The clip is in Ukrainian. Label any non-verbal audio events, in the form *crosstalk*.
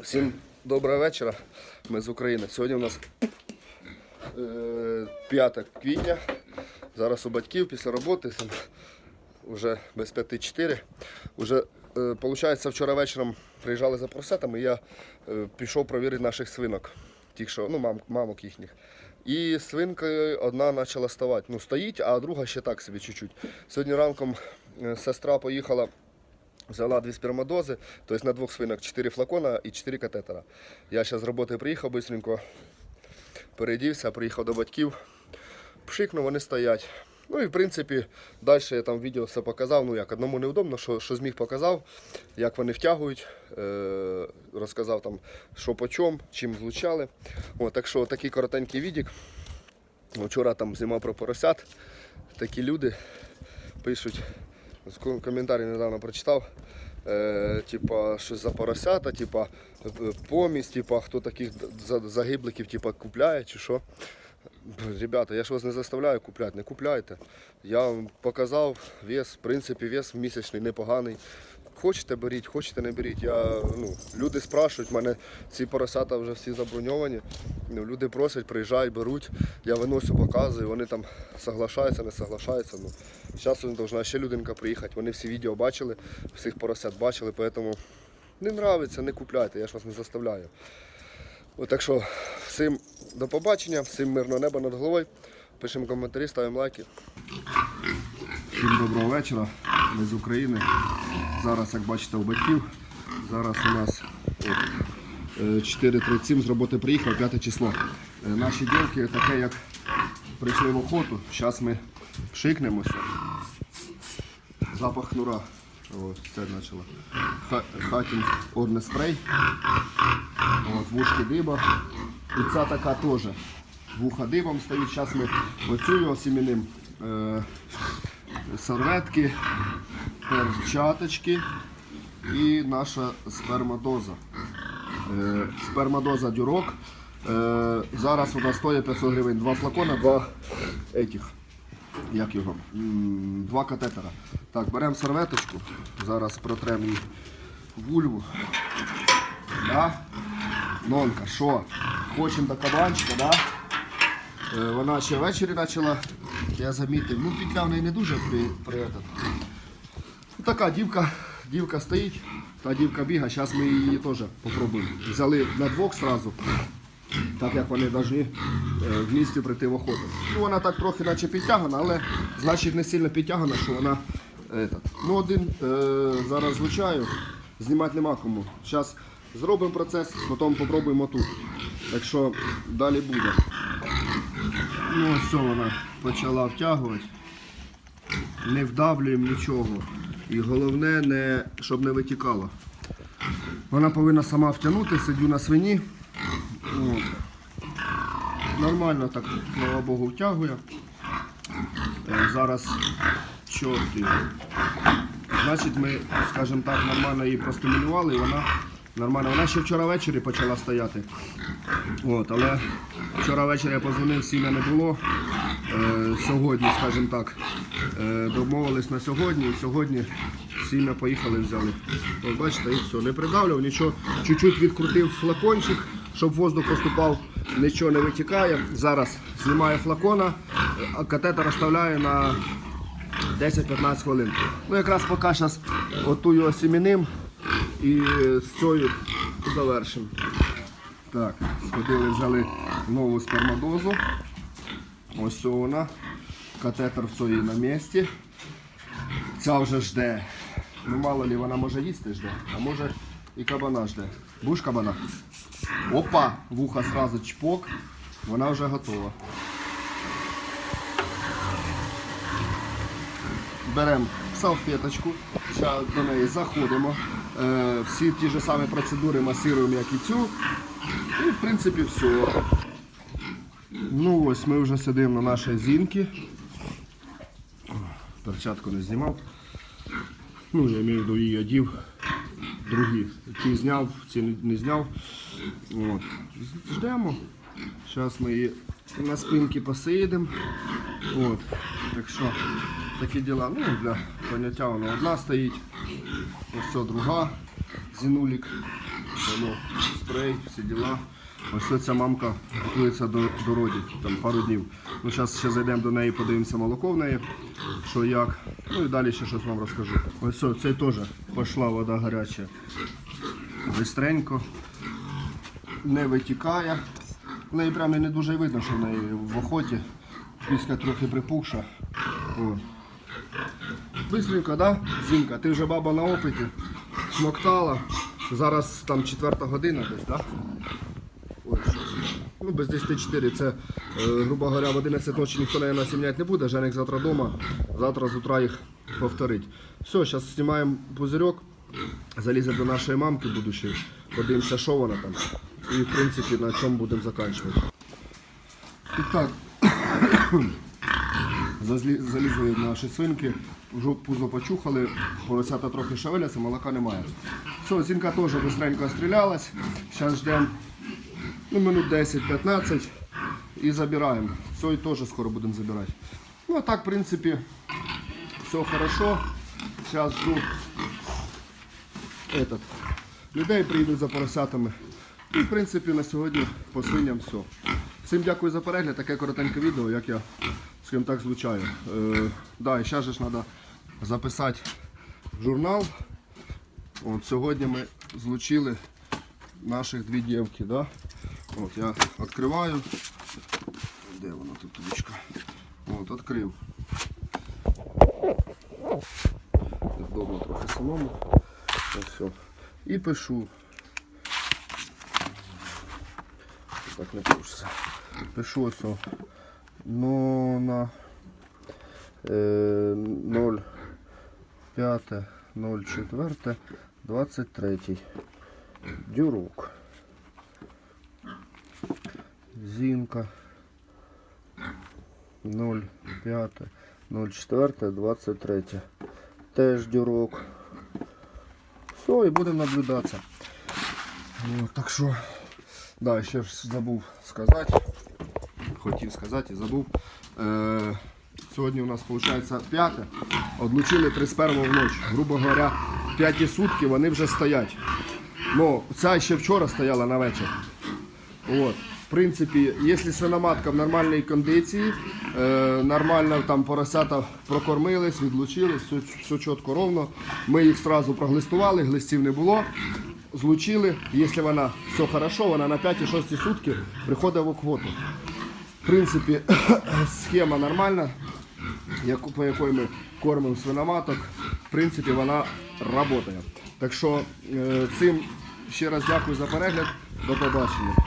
Всім доброго вечора. Ми з України. Сьогодні у нас е, 5 квітня. Зараз у батьків після роботи. Вже без 5-4. Уже, е, виходить, вчора вечором приїжджали за поросятами, і я е, пішов провірити наших свинок. Тих, що, ну, мам, мамок їхніх. І свинка одна почала ставати. Ну, стоїть, а друга ще так собі чуть-чуть. Сьогодні ранком е, сестра поїхала Взяла дві спермодози, тобто на двох свинок 4 флакона і 4 катетера. Я зараз з роботи приїхав швидко, переодівся, приїхав до батьків, пшикнув, вони стоять. Ну і в принципі, далі я там відео все показав. Ну як одному неудобно, що, що зміг показав, як вони втягують, е- розказав там, що по чому, чим злучали. О, так що такий коротенький відік. Вчора там знімав про поросят. Такі люди пишуть. Коментарі недавно прочитав. Е, типа, щось за поросята, типа е, помість, типа, хто таких за- загибликів типа, купляє чи що. Ребята, я ж вас не заставляю купляти, не купляйте. Я вам показав вес, в принципі, вес місячний непоганий. Хочете беріть, хочете не беріть. Я, ну, люди спрашують, в мене ці поросята вже всі заброньовані. Ну, люди просять, приїжджають, беруть. Я виносю, показую, вони там соглашаються, не соглашаються. Ну, зараз повинна ще людинка приїхати. Вони всі відео бачили, всіх поросят бачили, тому не нравиться, не купляйте, я ж вас не заставляю. От так що всім до побачення, всім мирного неба над головою. Пишемо коментарі, ставимо лайки. Всім доброго вечора. Ми з України. Зараз, як бачите, у батьків. Зараз у нас от, е, 4.37 з роботи приїхав, 5 число. Е, Наші дівки таке, як прийшли в охоту. Зараз ми пшикнемося. Запах нура. Ось це почало. Ха- Хатінг орне спрей. От, вушки диба. І ця така теж. Вуха дибом стоїть. Зараз ми оцю його сіміним. Е, серветки, перчаточки і наша спермадоза. Е, спермадоза дюрок. Е, зараз вона стоїть 500 гривень. Два флакона, два етіх. Як його? Два катетера. Так, беремо серветочку. Зараз протремо її вульву. Да? Нонка, що? Хочемо до кабанчика, да? Е, Вона ще ввечері почала, я замітив, ну петля в неї не дуже при, при этот. Така дівка, дівка стоїть, та дівка бігає, зараз ми її теж попробуємо. Взяли на двох сразу, так як вони повинні е, в місті прийти в охоту. Ну вона так трохи наче підтягана, але значить не сильно підтягана, що вона. Этот. Ну один е, зараз звучаю, знімати нема кому. Зараз зробимо процес, потім попробуємо тут. Так що далі буде. Ну ось вона почала втягувати. Не вдавлюємо нічого. І головне, не, щоб не витікало. Вона повинна сама втягнути, сидю на свині. От. Нормально так, слава Богу, втягує. Е, Зараз чорти. Значить, ми, скажімо так, нормально її простимулювали і вона нормально. Вона ще вчора ввечері почала стояти. От, але вчора ввечері я позвонив, сім'я не було. Е, сьогодні, скажімо так, е, домовились на сьогодні. І сьогодні сім'я поїхали, взяли. От бачите, і все, не придавлював, нічого. Чуть-чуть відкрутив флакончик, щоб воздух поступав, нічого не витікає. Зараз знімаю флакона, а катетер оставляю на 10-15 хвилин. Ну якраз поки зараз оту його сіміним і з цією завершимо. Так, сходили, взяли нову спермадозу. Ось вона. Катетер в своїй на місці. Ця вже жде. Ну мало ли вона може їсти жде, а може і кабана жде. Будеш кабана? Опа! Вуха сразу чпок. Вона вже готова. Беремо салфеточку, зараз до неї заходимо. Е, всі ті ж самі процедури масируємо, як і цю. І в принципі все. Ну ось ми вже сидимо на нашій зінки. Перчатку не знімав. Ну, я маю виду її одів. Другі. Ті зняв, ці не- зняв. От. Ждемо. Зараз ми її на спинки посидимо. От. Так що такі діла. Ну, для поняття вона одна стоїть. Ось це друга. Зінулік. воно, спрей, всі діла. Ось ця мамка готується до, до родів, там пару днів. Ну, зараз ще зайдемо до неї, подивимося молоко в неї, що як. Ну і далі ще щось вам розкажу. Ось ось, цей теж пішла вода гаряча. Бистренько, не витікає. В неї прямо не дуже видно, що в неї в охоті. Піска трохи припухша. О. Бистренько, да? Зінка, ти вже баба на опиті. Смоктала. Зараз там четверта година десь, так? Да? Ну, без 10-4 це, е, грубо говоря, в 11 ночі ніхто неї насімняти не буде. Женик завтра вдома, завтра з утра їх повторить. Все, зараз знімаємо пузирьок, заліземо до нашої мамки будущої, подивимося, що вона там. І в принципі на цьому будемо закінчувати. І так, *coughs* залізли наші свинки, пузо почухали, поросята трохи шевеляться, молока немає. Все, зінка теж быстренько стрілялась. Зараз ждемо ну, минут 10-15 і забираємо. Цей теж скоро будемо забирати. Ну а так, в принципі, все хорошо. Зараз жду этот. людей прийдуть за поросятами. І, в принципі, на сьогодні по свиням все. Всім дякую за перегляд, таке коротеньке відео, як я скажімо так звучаю. Е, да, і ще ж треба записати журнал. От, сьогодні ми злучили наших дві дівки. Да? От, я відкриваю. Де вона тут ручка? От, відкрив. Вдома трохи самому. Все. І пишу. Так не пишеться. Пишу ось. Ну на е, 0 5 0 4 23 дюрок. Зінка 0 5 0 4 23 теж дюрок. Все, і будемо наблюдатися. Так що, да, ще ж забув сказати. Хотів сказати і забув. Е, сьогодні у нас виходить п'яте. Одлучили 31 в ночь. Грубо говоря, п'яті сутки вони вже стоять. Ну, ця ще вчора стояла на вечір. От. В принципі, якщо свиноматка в нормальній кондиції, е, нормально там поросята прокормились, відлучились, все, все чітко ровно. Ми їх одразу проглистували, глистів не було. Злучили. Якщо вона все хорошо, вона на 5-6 сутки приходить в оквоту. Принципі, *coughs* схема нормальна, по якій ми кормимо свиноматок. В принципі, вона працює. Так що е, цим ще раз дякую за перегляд. До побачення.